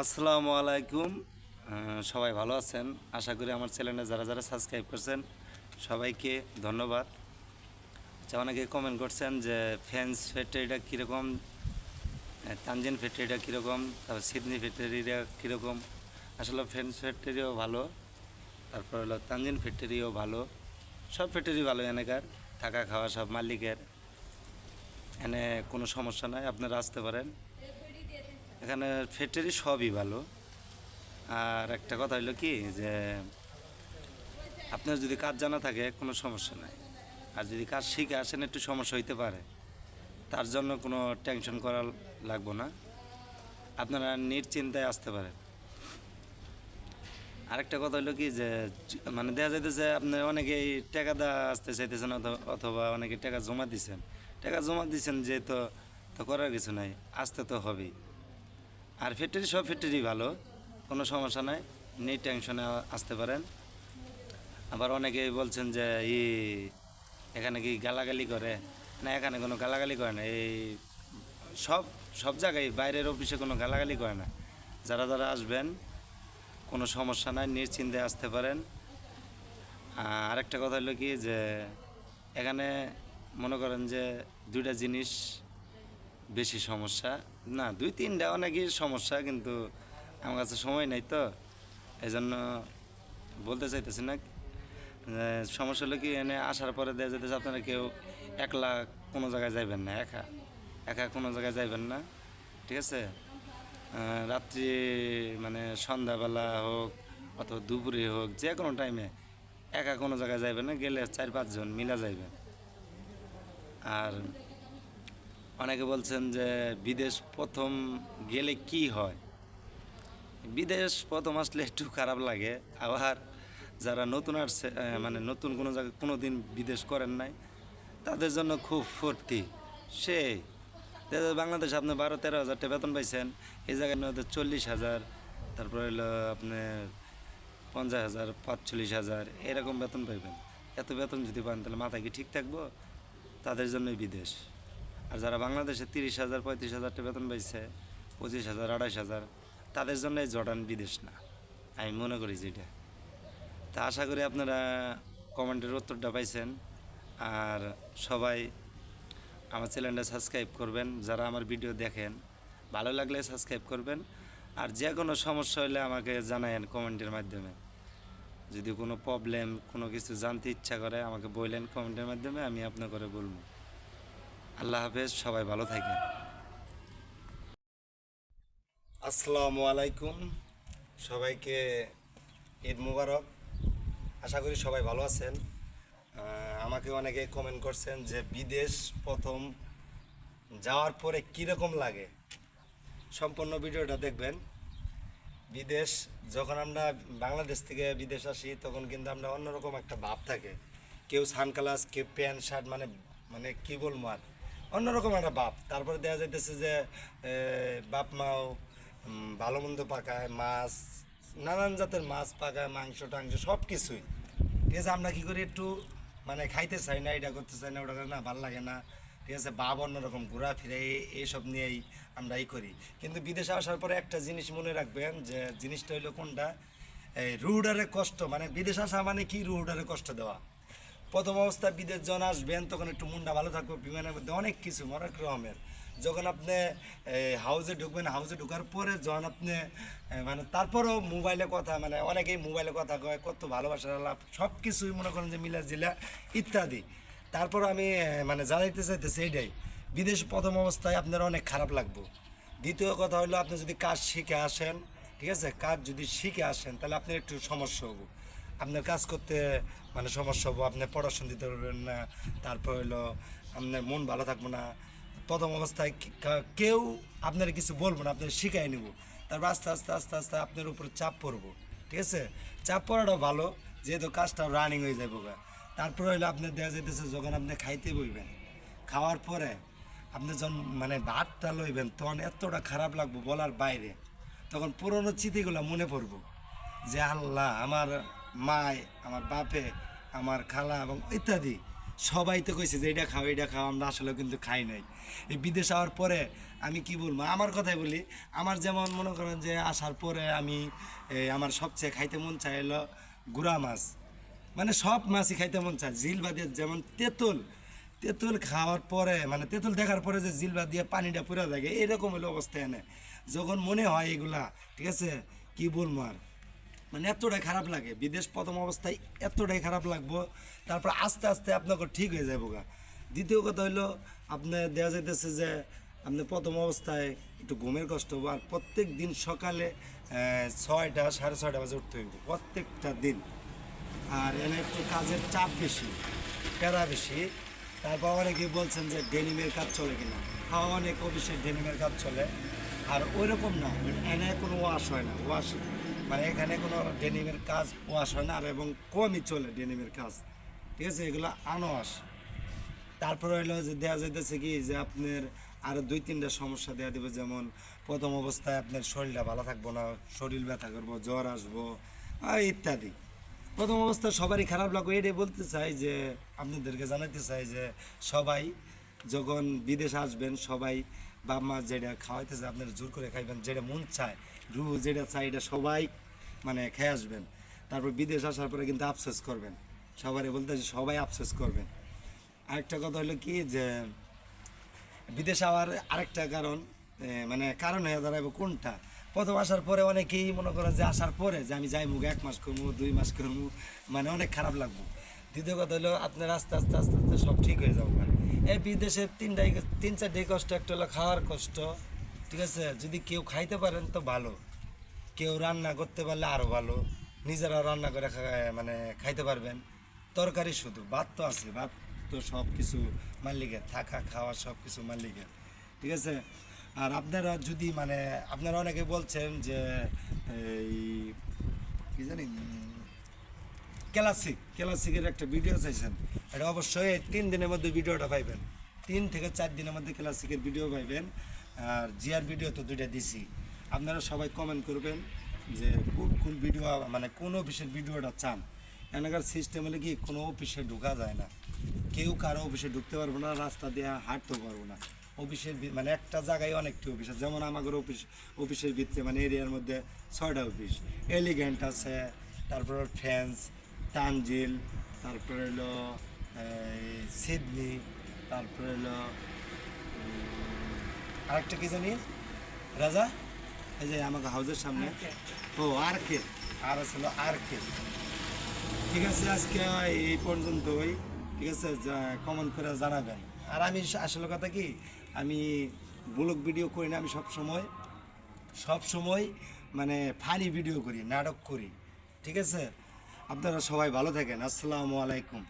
আসসালামু আলাইকুম। সবাই ভালো আছেন? আশা করি আমার চ্যানেলে যারা যারা সাবস্ক্রাইব করছেন, সবাইকে ধন্যবাদ। আচ্ছা অনেকে কমেন্ট করছেন যে ফ্যান্স ফ্যাক্টরিটা কীরকম তানজিন ফ্যাক্টরিটা কীরকম, তারপর সিডনি ফ্যাক্টরিটা কীরকম। আসলে ফ্যান্স ফ্যাক্টরিও ভালো, তারপর হলো তানজিন ফ্যাক্টরিও ভালো। সব ফ্যাক্টরি ভালো এনেকার, থাকা খাওয়া সব মালিকের। এনে কোনো সমস্যা নাই, আপনারা আসতে পারেন। এখানে ফ্যাক্টরি সবই ভালো। আর একটা কথা হলো কি যে, আপনার যদি কাজ জানা থাকে, কোনো সমস্যা নাই। আর যদি কাজ শিখে আসেন, একটু সমস্যা হইতে পারে। তার জন্য কোনো টেনশন করা লাগবো না। আপনারা নিশ্চিন্তায় আসতে পারেন। আরেকটা কথা হলো কি যে মানে দেখা যাইতেছে আপনি অনেকেই টাকা দেওয়া আসতে চাইতেছেন অথ- অথবা অনেকে টাকা জমা দিচ্ছেন টাকা জমা দিচ্ছেন যে তো তো করার কিছু নাই। আসতে তো হবেই। আর ফ্যাক্টরি সব ফ্যাক্টরি ভালো, কোনো সমস্যা নাই নেই টেনশনে আসতে পারেন। আবার অনেকে বলছেন যে, ই, এখানে কি গালাগালি করে? না, এখানে কোনো গালাগালি করে না, এই সব সব জায়গায় বাইরের অফিসে কোনো গালাগালি করে না। যারা যারা আসবেন, কোনো সমস্যা নাই, নিশ্চিন্তে আসতে পারেন। আর আরেকটা কথা হলো কি যে, এখানে মনে করেন যে দুইটা জিনিস বেশি সমস্যা। না, দুই, তিনটা অনেকই সমস্যা, কিন্তু আমার কাছে সময় নাই তো। এই জন্য বলতে চাইতেছি না। সমস্যা হলো কি, এনে আসার পরে দেওয়া যেতেছে আপনারা কেউ একলা কোনো জায়গায় যাইবেন না, একা। একা কোনো জায়গায় যাইবেন না, ঠিক আছে? রাত্রি মানে সন্ধ্যাবেলা হোক অথবা দুপুরে হোক, যে কোনো টাইমে একা কোনো জায়গায় যাইবেন না, গেলে চার, পাঁচজন মিলা যাইবেন। আর অনেকে বলছেন যে বিদেশ প্রথম গেলে কি হয়? বিদেশ প্রথম আসলে একটু খারাপ লাগে। আবার যারা নতুন আসছে মানে নতুন কোনো জায়গায় কোনো দিন বিদেশ করেন নাই, তাদের জন্য খুব ফুর্তি। দেখা যায় আপনি বারো, তেরো হাজার টাকা বেতন পাইছেন, এই জায়গায় নয়তো চল্লিশ হাজার, তারপরে হলো আপনার পঞ্চাশ হাজার, পাঁচচল্লিশ হাজার, এরকম বেতন পাইবেন। এত বেতন যদি পান তাহলে মাথা কি ঠিক থাকব? তাদের জন্যই বিদেশ। আর যারা বাংলাদেশে তিরিশ হাজার, পঁয়ত্রিশ হাজার টাকা বেতন পাইছে, পঁচিশ হাজার, আড়াইশ হাজার, তাদের জন্য এই জর্ডান বিদেশ না। আমি মনে করি যেটা তা আশা করি আপনারা কমেন্টের উত্তরটা পাইছেন। আর সবাই আমার চ্যানেলটা সাবস্ক্রাইব করবেন, যারা আমার ভিডিও দেখেন। ভালো লাগলে সাবস্ক্রাইব করবেন। আর যে কোনো সমস্যা হলে আমাকে জানায়েন কমেন্টের মাধ্যমে। যদি কোনো প্রবলেম, কোনো কিছু জানতে ইচ্ছা করে আমাকে বললেন কমেন্টের মাধ্যমে, আমি আপনার করে বলব। আল্লাহ হাফেজ, সবাই ভালো থাকেন। আসসালামু আলাইকুম। সবাইকে ঈদ মুবারক। আশা করি সবাই ভালো আছেন। আমাকে অনেকে কমেন্ট করছেন যে বিদেশ প্রথম যাওয়ার পরে কীরকম লাগে? সম্পূর্ণ ভিডিওটা দেখবেন। বিদেশ, যখন আমরা বাংলাদেশ থেকে বিদেশ আসি, তখন কিন্তু আমরা অন্যরকম একটা ভাব থাকে। কেউ সানগ্লাস, কেউ প্যান্ট, শার্ট মানে মানে কি বলব আর? অন্যরকম একটা বাপ। তারপরে দেখা যাইতেছে যে বাপ মাও ভালো মন্দ পাকায়, মাছ, নানান জাতের মাছ পাকায়, মাংস, টাংস সব কিছুই ঠিক আছে, আমরা কি করি একটু মানে খাইতে চাই না, এটা করতে চাই না ওটা না ভালো লাগে না। ঠিক আছে, বাপ অন্যরকম ঘোরাফেরা এই- এইসব নিয়েই আমরা এই করি। কিন্তু বিদেশে আসার পরে একটা জিনিস মনে রাখবেন যে, জিনিসটা হইল কোনটা? এই রুডারে কষ্ট মানে বিদেশ আসা মানে কি রুডারে কষ্ট দেওয়া? প্রথম অবস্থায় বিদেশ যখন আসবেন, তখন একটু মুন্ডা ভালো থাকবে, বিমানের মধ্যে অনেক কিছু অনেক রকমের যখন আপনি হাউসে ঢুকবেন হাউসে ঢুকার পরে যখন আপনি মানে তারপরও মোবাইলে কথা মানে অনেকেই মোবাইলে কথা কয়, কত ভালোবাসার আলাপ সব কিছুই মনে করেন যে মিলা জিলা, ইত্যাদি। তারপর আমি মানে জানাইতে চাইতেছি এইটাই বিদেশ প্রথম অবস্থায় আপনার অনেক খারাপ লাগবে। দ্বিতীয় কথা হলো, আপনি যদি কাজ শিখে আসেন, ঠিক আছে? কাজ যদি শিখে আসেন, তাহলে আপনার একটু সমস্যা হব। আপনার কাজ করতে মানে সমস্যা হব আপনি পড়াশোনা দিতে পারবেন না, তারপর হলো আপনার মন ভালো থাকব না। প্রথম অবস্থায় কেউ আপনার কিছু বলব না, আপনার শিখাই নেব। তারপর আস্তে আস্তে আস্তে আস্তে আপনার উপরে চাপ পড়ব, ঠিক আছে? চাপ পড়াটাও ভালো, যেহেতু কাজটা রানিং হয়ে যাব। তারপরে হলো আপনার দেওয়া যেতেছে যখন আপনি খাইতে বইবেন, খাওয়ার পরে আপনি যখন মানে ভাতটা লইবেন, তখন এতটা খারাপ লাগবো বলার বাইরে, তখন পুরনো স্মৃতিগুলো মনে পড়ব যে আল্লাহ, আমার মায়, আমার বাপে, আমার খালা এবং ইত্যাদি। সবাই তো কইছে যে এটা খাও এটা খাও, আমরা আসলে কিন্তু খাই নাই। এই বিদেশ আওয়ার পরে আমি কি বলব? আমার কথাই বলি, আমার যেমন মনে করেন যে, আসার পরে আমি আমার সবচেয়ে খাইতে মন চাই হলো গুড়া মাছ। মানে সব মাছই খাইতে মন চায়। জিল বাদিয়ে যেমন তেঁতুল তেঁতুল খাওয়ার পরে মানে তেঁতুল দেখার পরে যে জিলবা দিয়ে পানিটা পুরা থাকে এরকম হলো অবস্থা এনে। যখন মনে হয় এগুলা, ঠিক আছে? কি বলব আর? মানে এতটাই খারাপ লাগে। বিদেশ প্রথম অবস্থায় এতটাই খারাপ লাগবো, তারপর আস্তে আস্তে আপনাকে ঠিক হয়ে যাব গা। দ্বিতীয় কথা হইল, আপনার দেওয়া যাইতেছে যে, আপনি প্রথম অবস্থায় একটু ঘুমের কষ্ট হব আর প্রত্যেক দিন সকালে ছয়টা, সাড়ে ছয়টা বাজে উঠতে হইব, প্রত্যেকটা দিন। আর এনে একটু কাজের চাপ বেশি, প্যারা বেশি। তারপর অনেকে বলছেন যে, ডেনিমের কাজ চলে কিনা। হ্যাঁ অনেক অফিসে ডেনিমের কাজ চলে। আর ওই রকম না এনে কোনো ওয়াশ হয় না, ওয়াশ মানে এখানে কোনো ডেনিমের কাজ ওয়াশ হয় না, আর এবং কমই চলে ডেনিমের কাজ। ঠিক আছে? এগুলো আনওয়াশ। তারপরে হলো যে দেওয়া যাইতেছে কি, যে আপনার আরও দুই তিনটা সমস্যা দেওয়া দেবে, যেমন প্রথম অবস্থায় আপনার শরীরটা ভালো থাকব না, শরীর ব্যথা করব, জ্বর আসব ইত্যাদি। প্রথম অবস্থায় সবারই খারাপ লাগবে। এটাই বলতে চাই যে, আপনাদেরকে জানাতে চাই যে, সবাই যখন বিদেশ আসবেন, সবাই বাপ মা যেটা খাওয়াইতেছে, আপনার জোর করে খাইবেন যেটা মন চায়। রু যেটা চাই এটা সবাই মানে খেয়ে আসবেন। তারপর বিদেশ আসার পরে কিন্তু আফসোস করবেন। সবারই বলতে সবাই আফসোস করবেন। আরেকটা কথা হলো কি যে, বিদেশ আওয়ার আরেকটা কারণ মানে কারণ হয়ে দাঁড়াবে কোনটা? প্রথম আসার পরে অনেকেই মনে করেন যে আসার পরে যে আমি যাই মুখ এক মাস করব দুই মাস করব মানে অনেক খারাপ লাগবো। দ্বিতীয় কথা হলো আপনার আস্তে আস্তে আস্তে আস্তে সব ঠিক হয়ে যাব। এই বিদেশে তিনটাই, তিন চারটে কষ্ট, একটা হলো খাওয়ার কষ্ট ঠিক আছে? যদি কেউ খাইতে পারেন তো ভালো। কেউ রান্না করতে পারলে আরও ভালো। নিজেরা রান্না করে মানে খাইতে পারবেন। তরকারি শুধু, ভাত তো আছে, ভাত তো সব কিছু মালিকের, থাকা, খাওয়া সব কিছু মালিকের। ঠিক আছে? আর আপনারা যদি মানে আপনারা অনেকে বলছেন যে, এই কি জানি ক্লাসিক, ক্লাসিকের একটা ভিডিও চাইছেন। এটা অবশ্যই তিন দিনের মধ্যে ভিডিওটা পাইবেন। তিন থেকে চার দিনের মধ্যে ক্লাসিকের ভিডিও পাইবেন। আর জিয়ার ভিডিও তো দুইটা দিছি। আপনারা সবাই কমেন্ট করবেন যে কোন কোন ভিডিও মানে কোন অফিসের ভিডিওটা চান। এনাকার সিস্টেম হলে কি কোনো অফিসে ঢোকা যায় না। কেউ কারও অফিসে ঢুকতে পারব না, রাস্তা দিয়ে হাঁটতেও পারব না। অফিসের মানে একটা জায়গায় অনেকটি অফিস আছে। যেমন আমাদের অফিস অফিসের ভিতরে মানে এরিয়ার মধ্যে ছয়টা অফিস এলিগেন্ট আছে, তারপর ফ্রেন্স তানজিল তারপরে হলো সিডনি তারপরে হলো আরেকটা কি জানি? রাজা? এই যে আমাকে হাউসের সামনে। ও আর কে? আর আছে হলো আর কে। ঠিক আছে আজকে এই পর্যন্তই। ঠিক আছে কমেন্ট করে জানাবেন। আর আমি আসলে কথা কি? আমি ব্লগ ভিডিও করি না আমি সব সময় সব সময় মানে ফানি ভিডিও করি নাটক করি। ঠিক আছে? আপনারা সবাই ভালো থাকেন। আসসালামু আলাইকুম।